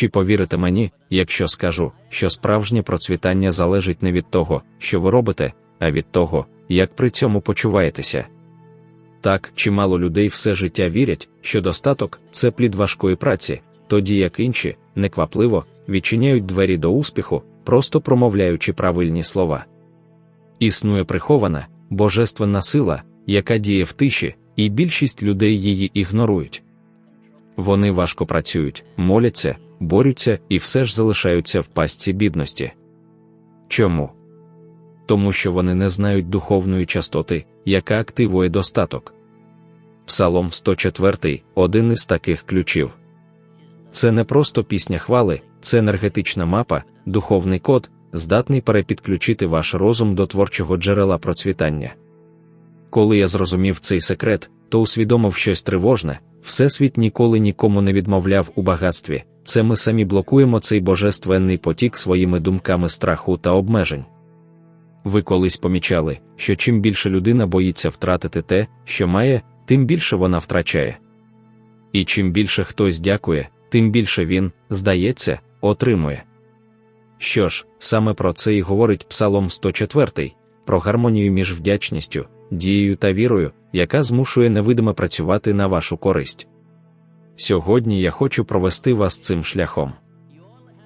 Чи повірите мені, якщо скажу, що справжнє процвітання залежить не від того, що ви робите, а від того, як при цьому почуваєтеся? Так, чимало людей все життя вірять, що достаток це плід важкої праці, тоді як інші, неквапливо, відчиняють двері до успіху, просто промовляючи правильні слова. Існує прихована, божественна сила, яка діє в тиші, і більшість людей її ігнорують. Вони важко працюють, моляться, борються і все ж залишаються в пастці бідності. Чому? Тому що вони не знають духовної частоти, яка активує достаток. Псалом 104 один із таких ключів. Це не просто пісня хвали, це енергетична мапа, духовний код, здатний перепідключити ваш розум до творчого джерела процвітання. Коли я зрозумів цей секрет, то усвідомив щось тривожне, Всесвіт ніколи нікому не відмовляв у багатстві, це ми самі блокуємо цей божественний потік своїми думками страху та обмежень. Ви колись помічали, що чим більше людина боїться втратити те, що має, тим більше вона втрачає. І чим більше хтось дякує, тим більше він, здається, отримує. Що ж, саме про це і говорить Псалом 104, про гармонію між вдячністю, дією та вірою, яка змушує невидимо працювати на вашу користь. Сьогодні я хочу провести вас цим шляхом.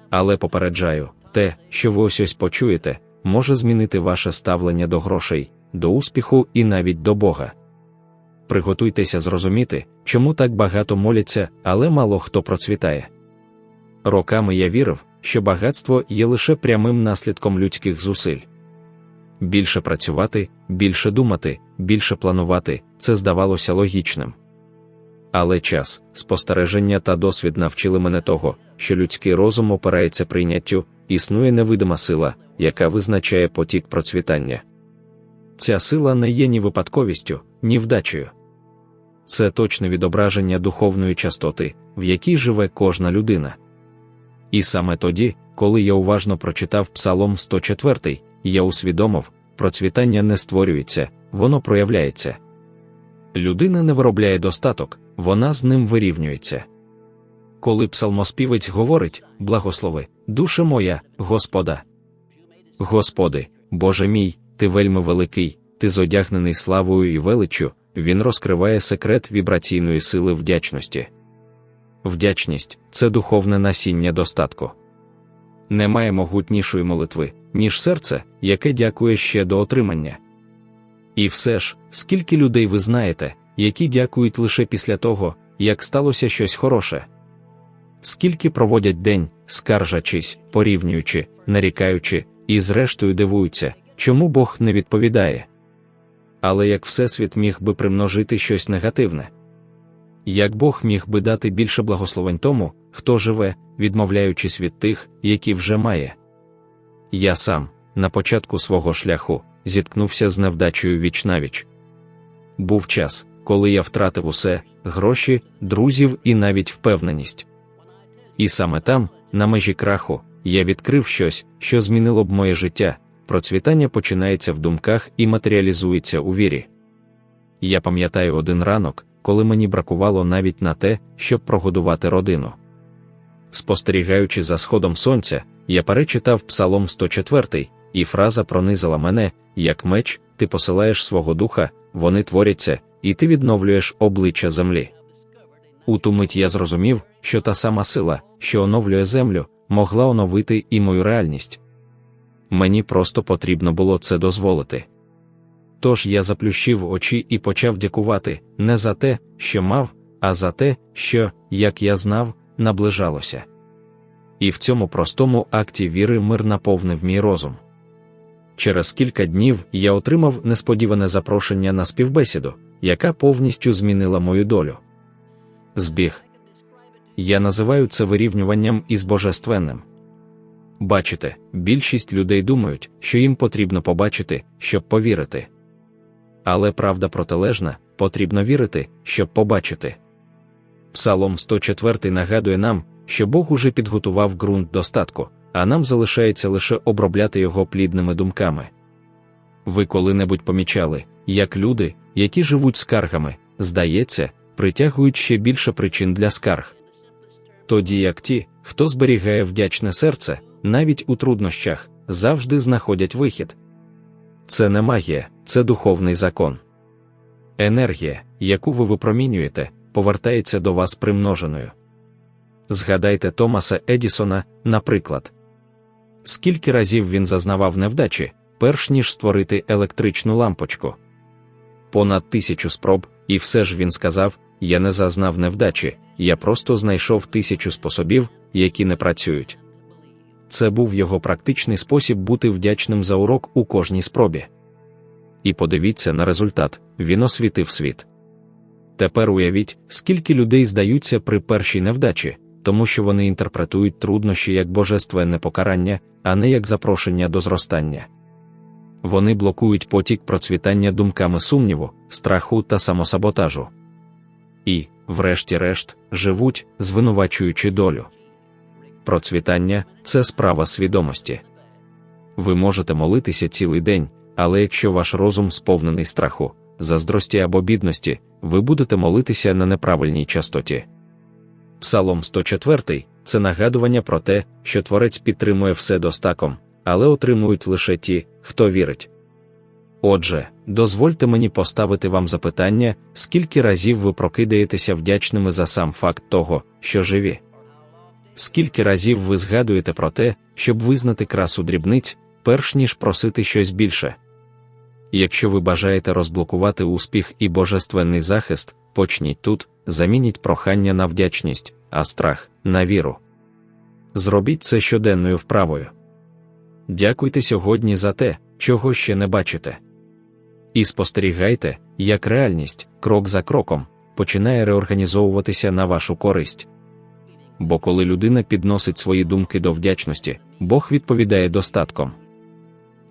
Але попереджаю, те, що ви ось ось почуєте, може змінити ваше ставлення до грошей, до успіху і навіть до Бога. Приготуйтеся зрозуміти, чому так багато моляться, але мало хто процвітає. Роками я вірив, що багатство є лише прямим наслідком людських зусиль. Більше працювати, більше думати, більше планувати це здавалося логічним. Але час, спостереження та досвід навчили мене того, що людський розум опирається прийняттю, існує невидима сила, яка визначає потік процвітання. Ця сила не є ні випадковістю, ні вдачею. Це точне відображення духовної частоти, в якій живе кожна людина. І саме тоді, коли я уважно прочитав Псалом 104, я усвідомив, процвітання не створюється, воно проявляється. Людина не виробляє достаток, вона з ним вирівнюється. Коли псалмоспівець говорить, благослови, душа моя, Господа. Господи, Боже мій, ти вельми великий, ти зодягнений славою і величчю, він розкриває секрет вібраційної сили вдячності. Вдячність це духовне насіння достатку. Немає могутнішої молитви, ніж серце, яке дякує ще до отримання. І все ж, скільки людей ви знаєте, які дякують лише після того, як сталося щось хороше. Скільки проводять день, скаржачись, порівнюючи, нарікаючи, і зрештою дивуються, чому Бог не відповідає. Але як Всесвіт міг би примножити щось негативне? Як Бог міг би дати більше благословень тому, хто живе, відмовляючись від тих, які вже має? Я сам, на початку свого шляху, зіткнувся з невдачею віч-навіч. Був час, коли я втратив усе, гроші, друзів і навіть впевненість. І саме там, на межі краху, я відкрив щось, що змінило б моє життя. Процвітання починається в думках і матеріалізується у вірі. Я пам'ятаю один ранок, коли мені бракувало навіть на те, щоб прогодувати родину. Спостерігаючи за сходом сонця, я перечитав Псалом 104, і фраза пронизала мене, як меч, ти посилаєш свого духа, вони творяться, і ти відновлюєш обличчя землі. У ту мить я зрозумів, що та сама сила, що оновлює землю, могла оновити і мою реальність. Мені просто потрібно було це дозволити. Тож я заплющив очі і почав дякувати не за те, що мав, а за те, що, як я знав, наближалося. І в цьому простому акті віри мир наповнив мій розум. Через кілька днів я отримав несподіване запрошення на співбесіду, яка повністю змінила мою долю. Збіг. Я називаю це вирівнюванням із божественним. Бачите, більшість людей думають, що їм потрібно побачити, щоб повірити. Але правда протилежна, потрібно вірити, щоб побачити. Псалом 104 нагадує нам, що Бог уже підготував ґрунт достатку, а нам залишається лише обробляти його плідними думками. Ви коли-небудь помічали, як люди, які живуть скаргами, здається, притягують ще більше причин для скарг. тоді як ті, хто зберігає вдячне серце, навіть у труднощах, завжди знаходять вихід. Це не магія, це духовний закон. Енергія, яку ви випромінюєте, повертається до вас примноженою. Згадайте Томаса Едісона, наприклад, скільки разів він зазнавав невдачі, перш ніж створити електричну лампочку. Понад тисячу спроб, і все ж він сказав: Я не зазнав невдачі, я просто знайшов тисячу способів, які не працюють. Це був його практичний спосіб бути вдячним за урок у кожній спробі. І подивіться на результат він освітив світ. Тепер уявіть, скільки людей здаються при першій невдачі, тому що вони інтерпретують труднощі як божественне покарання, а не як запрошення до зростання. Вони блокують потік процвітання думками сумніву, страху та самосаботажу. І, врешті-решт, живуть, звинувачуючи долю. Процвітання це справа свідомості. Ви можете молитися цілий день, але якщо ваш розум сповнений страху, заздрості або бідності, ви будете молитися на неправильній частоті. Псалом 104 це нагадування про те, що Творець підтримує все достаком, але отримують лише ті, хто вірить. Отже, дозвольте мені поставити вам запитання, скільки разів ви прокидаєтеся вдячними за сам факт того, що живі. Скільки разів ви згадуєте про те, щоб визнати красу дрібниць, перш ніж просити щось більше? Якщо ви бажаєте розблокувати успіх і божественний захист, почніть тут, замініть прохання на вдячність, а страх на віру. Зробіть це щоденною вправою. Дякуйте сьогодні за те, чого ще не бачите. І спостерігайте, як реальність, крок за кроком, починає реорганізовуватися на вашу користь. Бо коли людина підносить свої думки до вдячності, Бог відповідає достатком.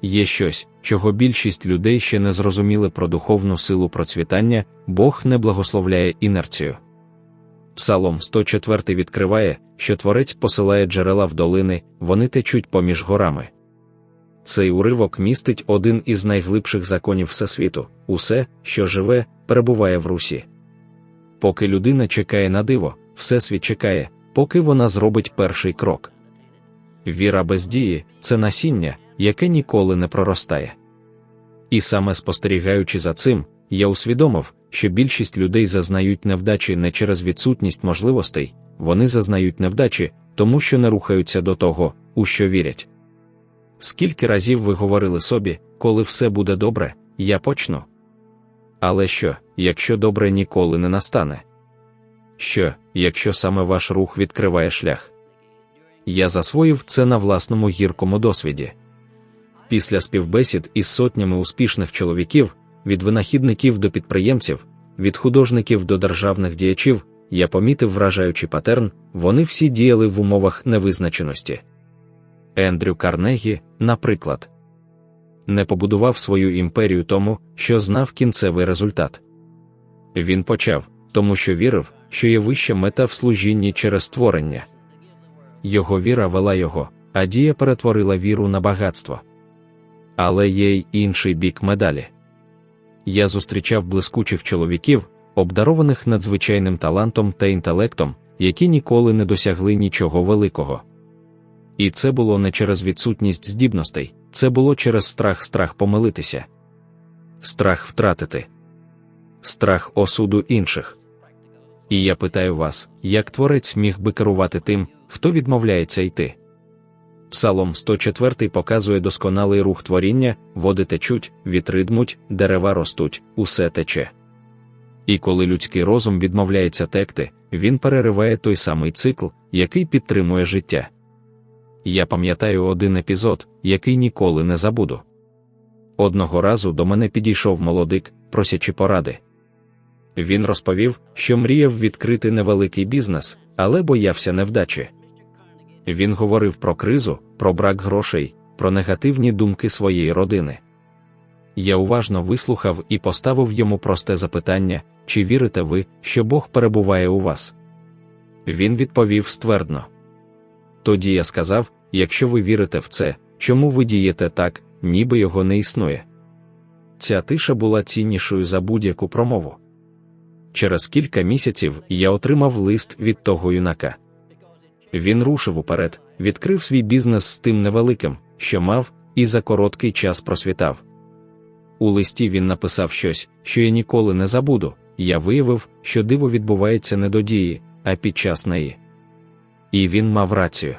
Є щось, чого більшість людей ще не зрозуміли про духовну силу процвітання, Бог не благословляє інерцію. Псалом 104 відкриває, що творець посилає джерела в долини, вони течуть поміж горами. Цей уривок містить один із найглибших законів Всесвіту усе, що живе, перебуває в русі. Поки людина чекає на диво, Всесвіт чекає, поки вона зробить перший крок. Віра без дії це насіння, яке ніколи не проростає. І саме спостерігаючи за цим, я усвідомив, що більшість людей зазнають невдачі не через відсутність можливостей, вони зазнають невдачі, тому що не рухаються до того, у що вірять. Скільки разів ви говорили собі, коли все буде добре, я почну. Але що, якщо добре ніколи не настане? Що, якщо саме ваш рух відкриває шлях? Я засвоїв це на власному гіркому досвіді. Після співбесід із сотнями успішних чоловіків, від винахідників до підприємців, від художників до державних діячів, я помітив вражаючий патерн, вони всі діяли в умовах невизначеності. Ендрю Карнегі, наприклад, не побудував свою імперію тому, що знав кінцевий результат. Він почав, тому що вірив, що є вища мета в служінні через створення. Його віра вела його, а дія перетворила віру на багатство. Але є й інший бік медалі. Я зустрічав блискучих чоловіків, обдарованих надзвичайним талантом та інтелектом, які ніколи не досягли нічого великого. І це було не через відсутність здібностей, це було через страх страх помилитися, страх втратити, страх осуду інших. І я питаю вас, як творець міг би керувати тим, хто відмовляється йти. Псалом 104 показує досконалий рух творіння, води течуть, вітри дмуть, дерева ростуть, усе тече. І коли людський розум відмовляється текти, він перериває той самий цикл, який підтримує життя. Я пам'ятаю один епізод, який ніколи не забуду. Одного разу до мене підійшов молодик, просячи поради. Він розповів, що мріяв відкрити невеликий бізнес, але боявся невдачі. Він говорив про кризу, про брак грошей, про негативні думки своєї родини. Я уважно вислухав і поставив йому просте запитання, чи вірите ви, що Бог перебуває у вас? Він відповів ствердно. Тоді я сказав: якщо ви вірите в це, чому ви дієте так, ніби його не існує? Ця тиша була ціннішою за будь-яку промову. Через кілька місяців я отримав лист від того юнака. Він рушив уперед, відкрив свій бізнес з тим невеликим, що мав, і за короткий час просвітав. У листі він написав щось, що я ніколи не забуду. Я виявив, що диво відбувається не до дії, а під час неї. І він мав рацію.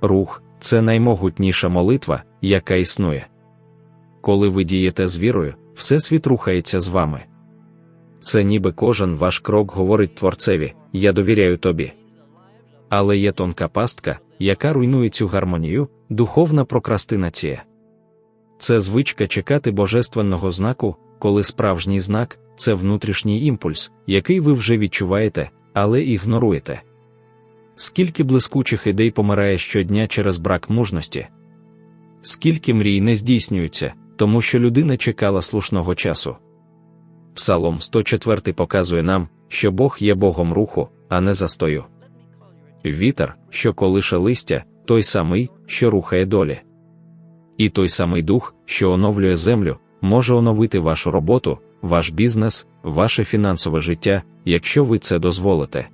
Рух це наймогутніша молитва, яка існує. Коли ви дієте з вірою, Всесвіт рухається з вами. Це ніби кожен ваш крок говорить Творцеві Я довіряю тобі. Але є тонка пастка, яка руйнує цю гармонію, духовна прокрастинація. Це звичка чекати божественного знаку, коли справжній знак це внутрішній імпульс, який ви вже відчуваєте, але ігноруєте. Скільки блискучих ідей помирає щодня через брак мужності, скільки мрій не здійснюються, тому що людина чекала слушного часу. Псалом 104 показує нам, що Бог є Богом руху, а не застою. Вітер, що колише листя, той самий, що рухає долі. І той самий дух, що оновлює землю, може оновити вашу роботу, ваш бізнес, ваше фінансове життя, якщо ви це дозволите.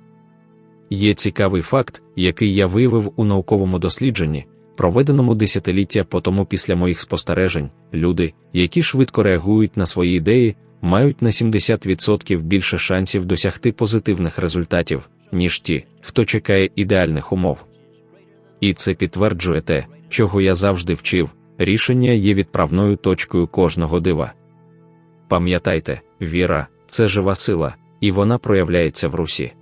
Є цікавий факт, який я виявив у науковому дослідженні, проведеному десятиліття по тому після моїх спостережень, люди, які швидко реагують на свої ідеї, мають на 70% більше шансів досягти позитивних результатів, ніж ті, хто чекає ідеальних умов. І це підтверджує те, чого я завжди вчив, рішення є відправною точкою кожного дива. Пам'ятайте, віра це жива сила, і вона проявляється в русі.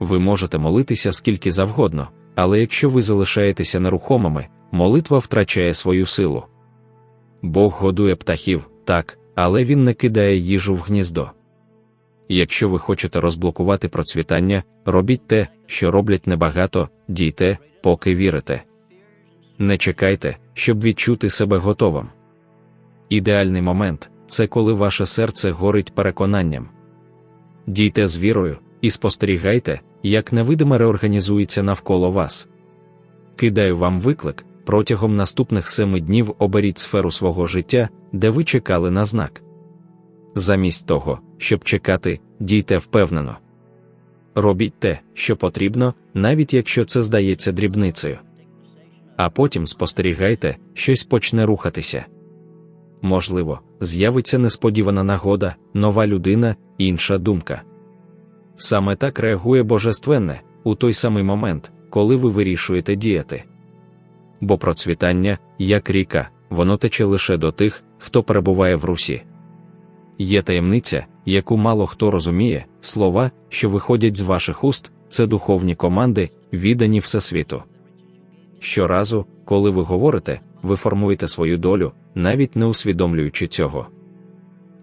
Ви можете молитися скільки завгодно, але якщо ви залишаєтеся нерухомими, молитва втрачає свою силу. Бог годує птахів, так, але Він не кидає їжу в гніздо. Якщо ви хочете розблокувати процвітання, робіть те, що роблять небагато, дійте, поки вірите. Не чекайте, щоб відчути себе готовим. Ідеальний момент це коли ваше серце горить переконанням. Дійте з вірою і спостерігайте, як невидиме реорганізується навколо вас. Кидаю вам виклик протягом наступних семи днів оберіть сферу свого життя, де ви чекали на знак. Замість того, щоб чекати, дійте впевнено. Робіть те, що потрібно, навіть якщо це здається дрібницею. А потім спостерігайте, щось почне рухатися. Можливо, з'явиться несподівана нагода, нова людина, інша думка. Саме так реагує Божественне у той самий момент, коли ви вирішуєте діяти. Бо процвітання, як ріка, воно тече лише до тих, хто перебуває в русі. Є таємниця, яку мало хто розуміє, слова, що виходять з ваших уст, це духовні команди, віддані всесвіту. Щоразу, коли ви говорите, ви формуєте свою долю, навіть не усвідомлюючи цього.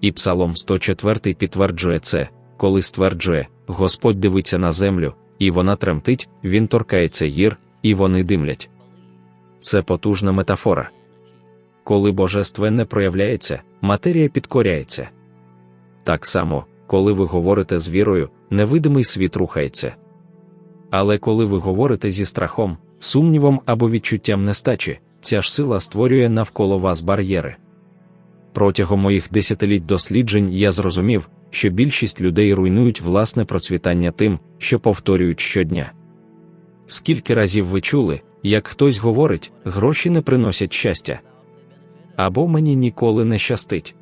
І Псалом 104 підтверджує це, коли стверджує, Господь дивиться на землю, і вона тремтить, він торкається гір, і вони димлять. Це потужна метафора. Коли божественне проявляється, матерія підкоряється. Так само, коли ви говорите з вірою, невидимий світ рухається. Але коли ви говорите зі страхом, сумнівом або відчуттям нестачі, ця ж сила створює навколо вас бар'єри. Протягом моїх десятиліть досліджень я зрозумів, що більшість людей руйнують власне процвітання тим, що повторюють щодня. Скільки разів ви чули, як хтось говорить, гроші не приносять щастя. Або мені ніколи не щастить.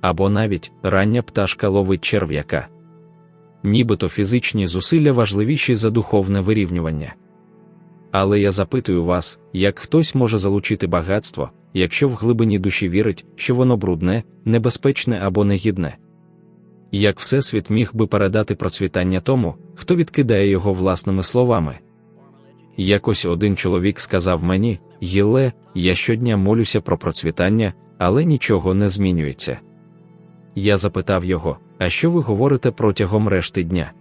Або навіть рання пташка ловить черв'яка. Нібито фізичні зусилля важливіші за духовне вирівнювання. Але я запитую вас, як хтось може залучити багатство, якщо в глибині душі вірить, що воно брудне, небезпечне або негідне. Як Всесвіт міг би передати процвітання тому, хто відкидає його власними словами. Якось один чоловік сказав мені, Єле, я щодня молюся про процвітання, але нічого не змінюється. Я запитав його, а що ви говорите протягом решти дня?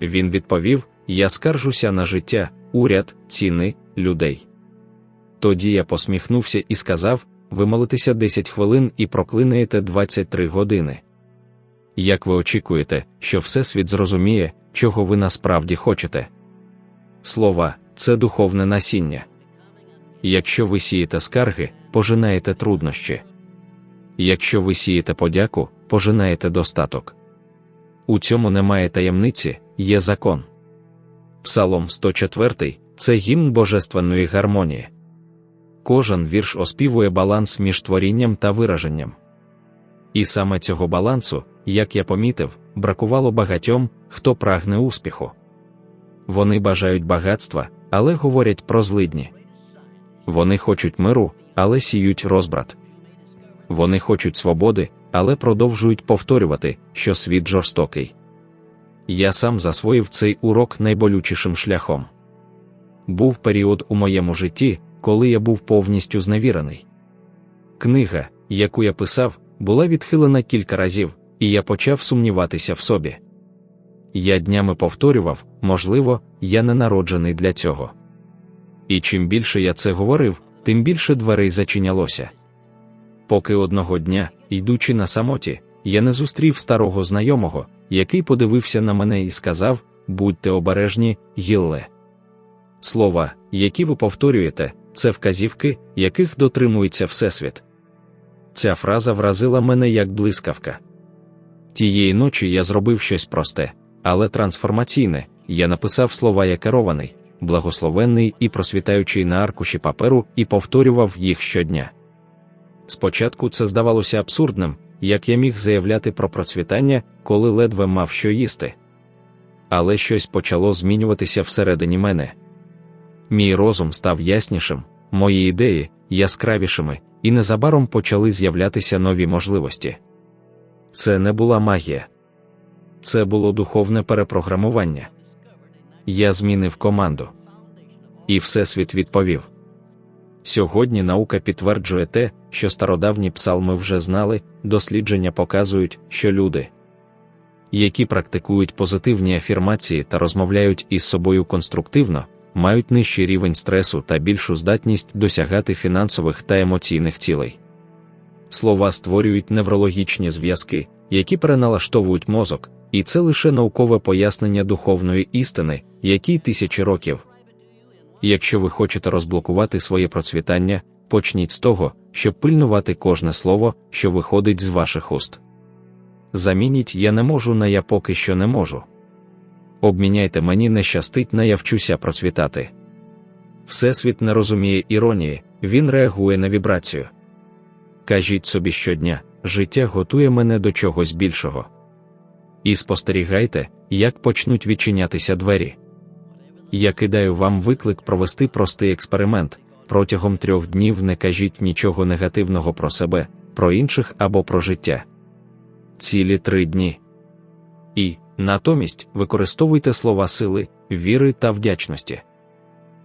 Він відповів: Я скаржуся на життя, уряд, ціни, людей. Тоді я посміхнувся і сказав: ви молитеся 10 хвилин і проклинаєте 23 години. Як ви очікуєте, що Всесвіт зрозуміє, чого ви насправді хочете? Слова це духовне насіння. Якщо ви сієте скарги, пожинаєте труднощі. Якщо ви сієте подяку, пожинаєте достаток. У цьому немає таємниці, є закон. Псалом 104 це гімн божественної гармонії. Кожен вірш оспівує баланс між творінням та вираженням. І саме цього балансу, як я помітив, бракувало багатьом, хто прагне успіху. Вони бажають багатства, але говорять про злидні. Вони хочуть миру, але сіють розбрат. Вони хочуть свободи, але продовжують повторювати, що світ жорстокий. Я сам засвоїв цей урок найболючішим шляхом. Був період у моєму житті, коли я був повністю зневірений. Книга, яку я писав, була відхилена кілька разів, і я почав сумніватися в собі. Я днями повторював, можливо, я не народжений для цього. І чим більше я це говорив, тим більше дверей зачинялося. Поки одного дня, йдучи на самоті, я не зустрів старого знайомого, який подивився на мене і сказав: Будьте обережні, гілле. Слова, які ви повторюєте, це вказівки, яких дотримується Всесвіт. Ця фраза вразила мене як блискавка. Тієї ночі я зробив щось просте, але трансформаційне, я написав слова я керований, благословенний і просвітаючий на аркуші паперу і повторював їх щодня. Спочатку це здавалося абсурдним, як я міг заявляти про процвітання, коли ледве мав що їсти. Але щось почало змінюватися всередині мене. Мій розум став яснішим, мої ідеї яскравішими, і незабаром почали з'являтися нові можливості. Це не була магія, це було духовне перепрограмування. Я змінив команду. І Всесвіт відповів. Сьогодні наука підтверджує те, що стародавні псалми вже знали, дослідження показують, що люди, які практикують позитивні афірмації та розмовляють із собою конструктивно, мають нижчий рівень стресу та більшу здатність досягати фінансових та емоційних цілей. Слова створюють неврологічні зв'язки, які переналаштовують мозок, і це лише наукове пояснення духовної істини, якій тисячі років. Якщо ви хочете розблокувати своє процвітання, почніть з того, щоб пильнувати кожне слово, що виходить з ваших уст. Замініть я не можу на я поки що не можу. Обміняйте мені не щастить на я вчуся процвітати. Всесвіт не розуміє іронії, він реагує на вібрацію. Кажіть собі щодня, життя готує мене до чогось більшого. І спостерігайте, як почнуть відчинятися двері. Я кидаю вам виклик провести простий експеримент. Протягом трьох днів не кажіть нічого негативного про себе, про інших або про життя. Цілі три дні. І, натомість, використовуйте слова сили, віри та вдячності.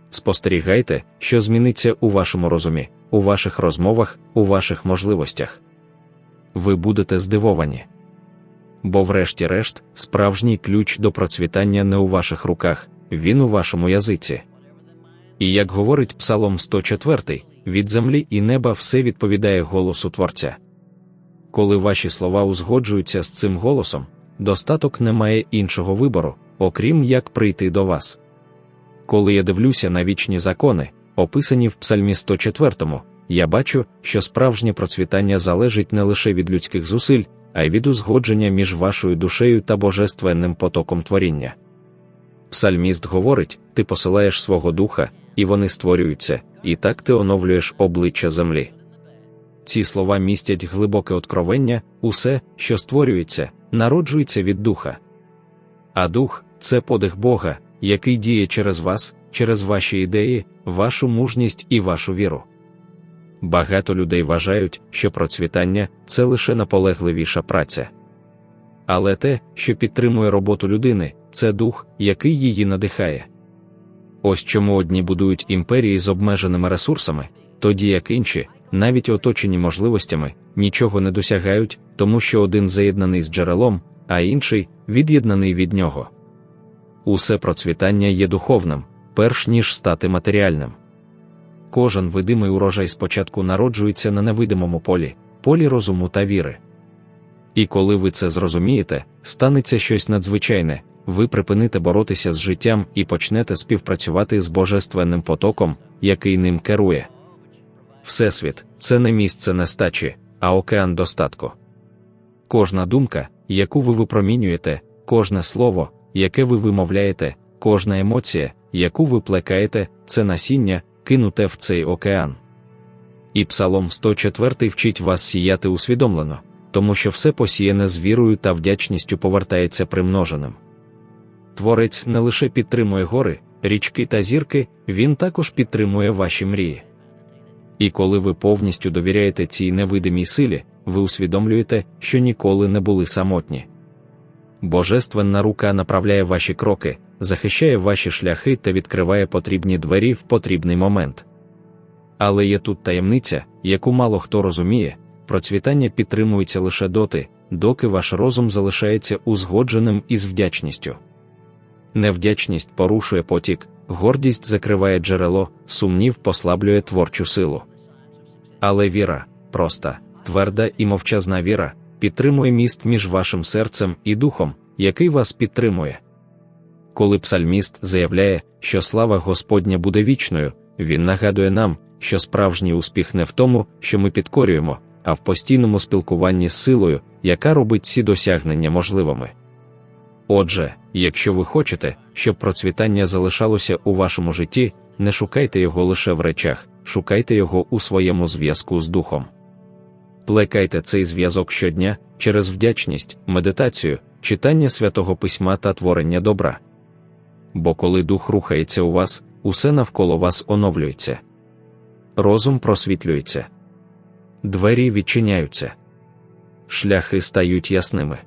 Спостерігайте, що зміниться у вашому розумі, у ваших розмовах, у ваших можливостях. Ви будете здивовані. Бо, врешті-решт, справжній ключ до процвітання не у ваших руках, він у вашому язиці. І як говорить Псалом 104, від землі і неба все відповідає голосу Творця. Коли ваші слова узгоджуються з цим голосом, достаток не має іншого вибору, окрім як прийти до вас. Коли я дивлюся на вічні закони, описані в Псальмі 104, я бачу, що справжнє процвітання залежить не лише від людських зусиль, а й від узгодження між вашою душею та божественним потоком творіння. Псальміст говорить: ти посилаєш свого духа, і вони створюються, і так ти оновлюєш обличчя землі. Ці слова містять глибоке откровення, усе, що створюється, народжується від духа. А дух це подих Бога, який діє через вас, через ваші ідеї, вашу мужність і вашу віру. Багато людей вважають, що процвітання це лише наполегливіша праця. Але те, що підтримує роботу людини, це дух, який її надихає. Ось чому одні будують імперії з обмеженими ресурсами, тоді як інші, навіть оточені можливостями, нічого не досягають, тому що один заєднаний з джерелом, а інший від'єднаний від нього. Усе процвітання є духовним, перш ніж стати матеріальним. Кожен видимий урожай спочатку народжується на невидимому полі, полі розуму та віри. І коли ви це зрозумієте, станеться щось надзвичайне, ви припините боротися з життям і почнете співпрацювати з божественним потоком, який ним керує. Всесвіт це не місце нестачі, а океан достатку. Кожна думка, яку ви випромінюєте, кожне слово, яке ви вимовляєте, кожна емоція, яку ви плекаєте, це насіння, кинуте в цей океан. І Псалом 104 вчить вас сіяти усвідомлено, тому що все посіяне з вірою та вдячністю повертається примноженим. Творець не лише підтримує гори, річки та зірки, він також підтримує ваші мрії. І коли ви повністю довіряєте цій невидимій силі, ви усвідомлюєте, що ніколи не були самотні. Божественна рука направляє ваші кроки, захищає ваші шляхи та відкриває потрібні двері в потрібний момент. Але є тут таємниця, яку мало хто розуміє, процвітання підтримується лише доти, доки ваш розум залишається узгодженим із вдячністю. Невдячність порушує потік, гордість закриває джерело, сумнів послаблює творчу силу. Але віра, проста, тверда і мовчазна віра, підтримує міст між вашим серцем і духом, який вас підтримує. Коли псальміст заявляє, що слава Господня буде вічною, він нагадує нам, що справжній успіх не в тому, що ми підкорюємо, а в постійному спілкуванні з силою, яка робить ці досягнення можливими. Отже, якщо ви хочете, щоб процвітання залишалося у вашому житті, не шукайте його лише в речах, шукайте його у своєму зв'язку з духом. Плекайте цей зв'язок щодня через вдячність, медитацію, читання святого письма та творення добра. Бо коли дух рухається у вас, усе навколо вас оновлюється. Розум просвітлюється, двері відчиняються, шляхи стають ясними.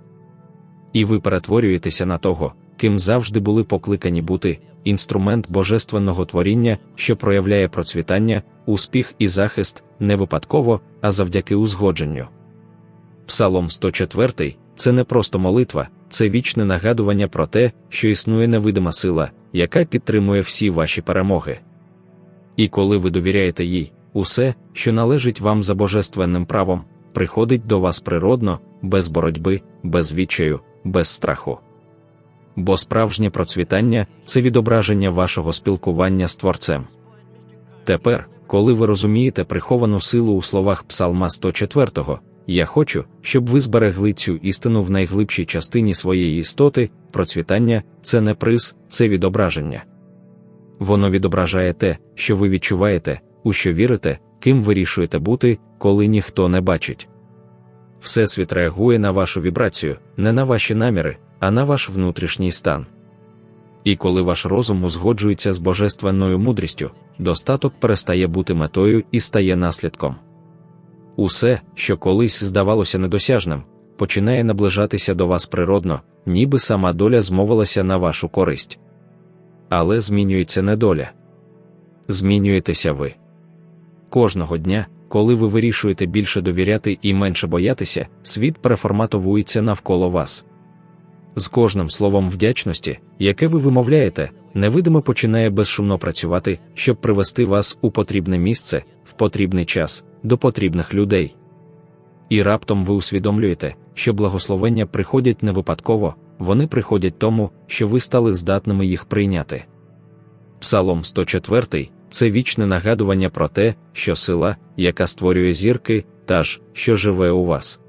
І ви перетворюєтеся на того, ким завжди були покликані бути, інструмент божественного творіння, що проявляє процвітання, успіх і захист не випадково, а завдяки узгодженню. Псалом 104 це не просто молитва, це вічне нагадування про те, що існує невидима сила, яка підтримує всі ваші перемоги. І коли ви довіряєте їй, усе, що належить вам за божественним правом, приходить до вас природно, без боротьби, без відчаю, без страху. Бо справжнє процвітання це відображення вашого спілкування з Творцем. Тепер, коли ви розумієте приховану силу у словах Псалма 104, я хочу, щоб ви зберегли цю істину в найглибшій частині своєї істоти, процвітання це не приз, це відображення. Воно відображає те, що ви відчуваєте, у що вірите, ким вирішуєте бути, коли ніхто не бачить. Всесвіт реагує на вашу вібрацію, не на ваші наміри, а на ваш внутрішній стан. І коли ваш розум узгоджується з божественною мудрістю, достаток перестає бути метою і стає наслідком. Усе, що колись здавалося недосяжним, починає наближатися до вас природно, ніби сама доля змовилася на вашу користь. Але змінюється не доля. Змінюєтеся ви. Кожного дня, коли ви вирішуєте більше довіряти і менше боятися, світ переформатовується навколо вас. З кожним словом вдячності, яке ви вимовляєте, невидимо починає безшумно працювати, щоб привести вас у потрібне місце, в потрібний час, до потрібних людей. І раптом ви усвідомлюєте, що благословення приходять не випадково, вони приходять тому, що ви стали здатними їх прийняти. Псалом 104 це вічне нагадування про те, що сила, яка створює зірки, та ж, що живе у вас.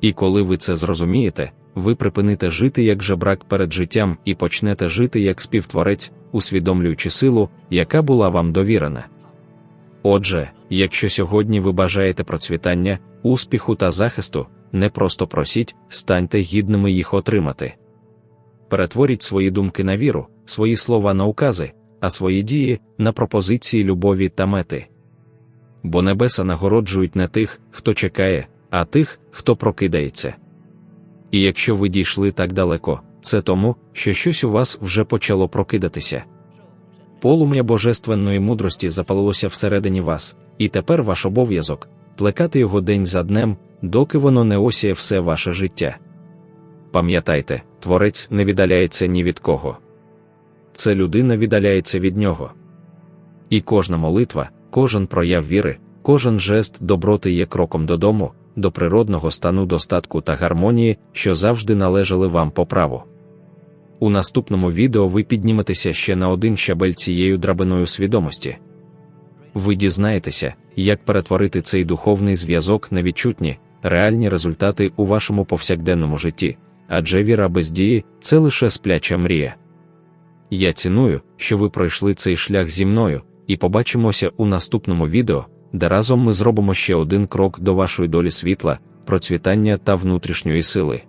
І коли ви це зрозумієте, ви припините жити як жебрак перед життям і почнете жити як співтворець, усвідомлюючи силу, яка була вам довірена. Отже, якщо сьогодні ви бажаєте процвітання, успіху та захисту, не просто просіть, станьте гідними їх отримати. Перетворіть свої думки на віру, свої слова на укази, а свої дії на пропозиції любові та мети. Бо небеса нагороджують не тих, хто чекає, а тих, хто прокидається. І якщо ви дійшли так далеко, це тому, що щось у вас вже почало прокидатися. Полум'я божественної мудрості запалилося всередині вас, і тепер ваш обов'язок плекати його день за днем, доки воно не осіє все ваше життя. Пам'ятайте, творець не віддаляється ні від кого. Це людина віддаляється від нього. І кожна молитва, кожен прояв віри, кожен жест доброти є кроком додому, до природного стану достатку та гармонії, що завжди належали вам по праву. У наступному відео ви підніметеся ще на один щабель цією драбиною свідомості. Ви дізнаєтеся, як перетворити цей духовний зв'язок на відчутні, реальні результати у вашому повсякденному житті, адже віра без дії це лише спляча мрія. Я ціную, що ви пройшли цей шлях зі мною, і побачимося у наступному відео, де разом ми зробимо ще один крок до вашої долі світла, процвітання та внутрішньої сили.